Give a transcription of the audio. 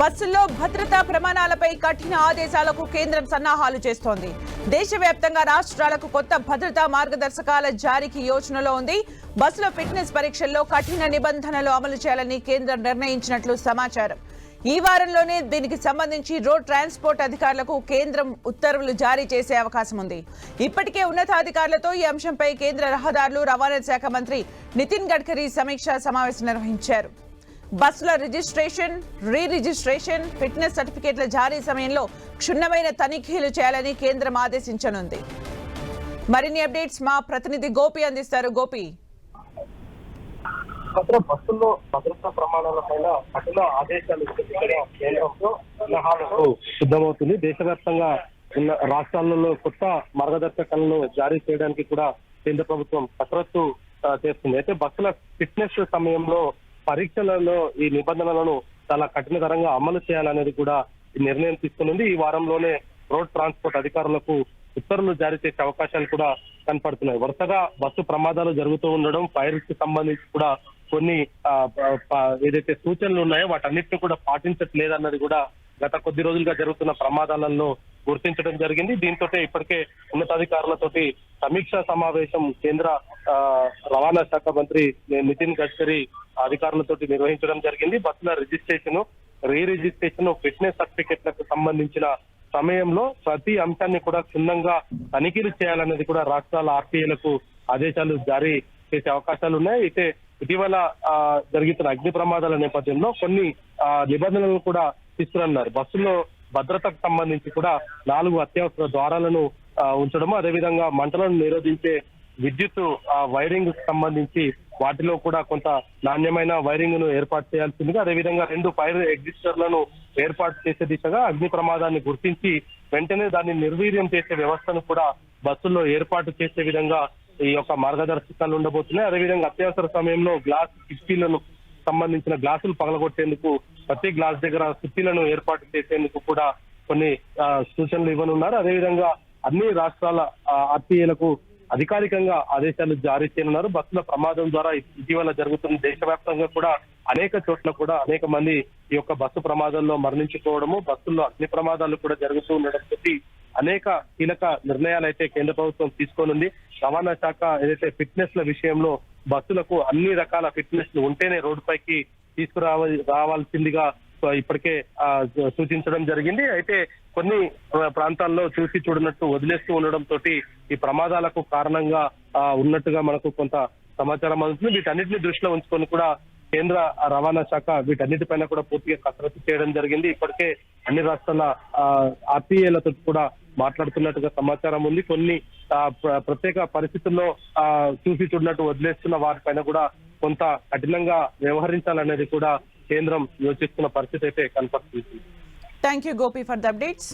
బస్సుల్లో భద్రతా ప్రమాణాలపై కఠిన ఆదేశాలకు కేంద్రం సన్నాహాలు చేస్తోంది. దేశవ్యాప్తంగా రాష్ట్రాలకు కొత్త భద్రతా మార్గదర్శకాల జారీకి యోచనలో ఉంది. బస్సులో ఫిట్నెస్ పరీక్షల్లో కఠిన నిబంధనలు అమలు చేయాలని కేంద్రం నిర్ణయించినట్లు సమాచారం. ఈ వారంలోనే దీనికి సంబంధించి రోడ్ ట్రాన్స్పోర్ట్ అధికారులకు కేంద్రం ఉత్తర్వులు జారీ చేసే అవకాశం ఉంది. ఇప్పటికే ఉన్నతాధికారులతో ఈ అంశంపై కేంద్ర రహదారులు రవాణా శాఖ మంత్రి నితిన్ గడ్కరీ సమీక్షా సమావేశం నిర్వహించారు. బస్సుల రిజిస్ట్రేషన్ రీ రిజిస్ట్రేషన్ ఫిట్నెస్ సర్టిఫికేట్ల జారీ సమయంలో క్షుణ్ణమైన తనిఖీలు చేయాలని కేంద్రం ఆదేశించనుంది. మరిన్ని అప్డేట్స్ మా ప్రతినిధి గోపి అందిస్తారు. గోపి. బస్సుల్లో భద్రతా ప్రమాణాల పైన కఠిన ఆదేశాలు కేంద్రంతో సలహాలకు సిద్ధమవుతుంది. దేశవ్యాప్తంగా ఉన్న రాష్ట్రాలలో కొత్త మార్గదర్శకాలను జారీ చేయడానికి కూడా కేంద్ర ప్రభుత్వం కసరత్తు చేస్తుంది. అయితే బస్సుల ఫిట్నెస్ సమయంలో పరీక్షలలో ఈ నిబంధనలను చాలా కఠినతరంగా అమలు చేయాలనేది కూడా ఈ నిర్ణయం తీసుకున్నది ఈ వారంలోనే రోడ్ ట్రాన్స్పోర్ట్ అధికారులకు ఉత్తర్వులు జారీ చేసే అవకాశాలు కూడా కనపడుతున్నాయి. వరుసగా బస్సు ప్రమాదాలు జరుగుతూ ఉండడం ఫైర్స్కి సంబంధించి కూడా కొన్ని ఆ, ఏదైతే సూచనలు ఉన్నాయో వాటన్నిటిని కూడా పాటించట్లేదన్నది కూడా గత కొద్ది రోజులుగా జరుగుతున్న ప్రమాదాలలో గుర్తించడం జరిగింది. దీంతో ఇప్పటికే ఉన్నతాధికారులతోటి సమీక్షా సమావేశం కేంద్ర ఆ, రవాణా శాఖ మంత్రి నితిన్ గడ్కరీ అధికారులతోటి నిర్వహించడం జరిగింది. బస్సుల రిజిస్ట్రేషన్ రీ రిజిస్ట్రేషన్ ఫిట్నెస్ సర్టిఫికెట్లకు సంబంధించిన సమయంలో ప్రతి అంశాన్ని కూడా క్షుణ్ణంగా తనిఖీలు చేయాలనేది కూడా రాష్ట్రాల ఆర్టీఏలకు ఆదేశాలు జారీ చేసే అవకాశాలు ఉన్నాయి. అయితే ఇటీవల జరుగుతున్న అగ్ని ప్రమాదాల నేపథ్యంలో కొన్ని ఆ, నిబంధనలను కూడా తీసుకురన్నారు. బస్సులో భద్రతకు సంబంధించి కూడా నాలుగు అత్యవసర ద్వారాలను ఆ, ఉంచడము. అదేవిధంగా మంటలను నిరోధించే విద్యుత్ ఆ, వైరింగ్ సంబంధించి వాటిలో కూడా కొంత నాణ్యమైన వైరింగ్ను ఏర్పాటు చేయాల్సిందిగా అదేవిధంగా రెండు ఫైర్ ఎగ్జిస్టర్లను ఏర్పాటు చేసే దిశగా అగ్ని ప్రమాదాన్ని గుర్తించి వెంటనే దాన్ని నిర్వీర్యం చేసే వ్యవస్థను కూడా బస్సుల్లో ఏర్పాటు చేసే విధంగా ఈ యొక్క మార్గదర్శకాలు ఉండబోతున్నాయి. అదేవిధంగా అత్యవసర సమయంలో గ్లాస్ కిటికీలను సంబంధించిన గ్లాసులు పగలగొట్టేందుకు ప్రతి గ్లాస్ దగ్గర సుత్తిలను ఏర్పాటు చేసేందుకు కూడా కొన్ని సూచనలు ఇవ్వనున్నారు. అదేవిధంగా అన్ని రాష్ట్రాల ఆర్టీఏలకు అధికారికంగా ఆదేశాలు జారీ చేయనున్నారు. బస్సుల ప్రమాదం ద్వారా ఇటీవల జరుగుతున్న దేశవ్యాప్తంగా కూడా అనేక చోట్ల కూడా అనేక మంది ఈ యొక్క బస్సు ప్రమాదాల్లో మరణించుకోవడము బస్సుల్లో అగ్ని ప్రమాదాలు కూడా జరుగుతూ ఉండడంతో అనేక కీలక నిర్ణయాలు అయితే కేంద్ర ప్రభుత్వం తీసుకోనుంది. రవాణా శాఖ ఏదైతే ఫిట్నెస్ ల విషయంలో బస్సులకు అన్ని రకాల ఫిట్నెస్లు ఉంటేనే రోడ్డుపైకి తీసుకురావ రావాల్సిందిగా ఇప్పటికే సూచించడం జరిగింది. అయితే కొన్ని ప్రాంతాల్లో చూసి చూడనట్టు వదిలేస్తూ ఉండడం తోటి ఈ ప్రమాదాలకు కారణంగా ఉన్నట్టుగా మనకు కొంత సమాచారం అందుతుంది. వీటన్నిటిని దృష్టిలో ఉంచుకొని కూడా కేంద్ర రవాణా శాఖ వీటన్నిటిపైన కూడా పూర్తిగా కసరత్తు చేయడం జరిగింది. ఇప్పటికే అన్ని రాష్ట్రాల ఆర్టీఏలతో కూడా మాట్లాడుతున్నట్టుగా సమాచారం ఉంది. కొన్ని ప్రత్యేక పరిస్థితుల్లో ఆ, చూసి చూడనట్టు వదిలేస్తున్న వారిపైన కూడా కొంత కఠినంగా వ్యవహరించాలనేది కూడా కేంద్రం యోచిస్తున్న పరిస్థితి అయితే కనపడుతుంది. Thank you Gopi for the updates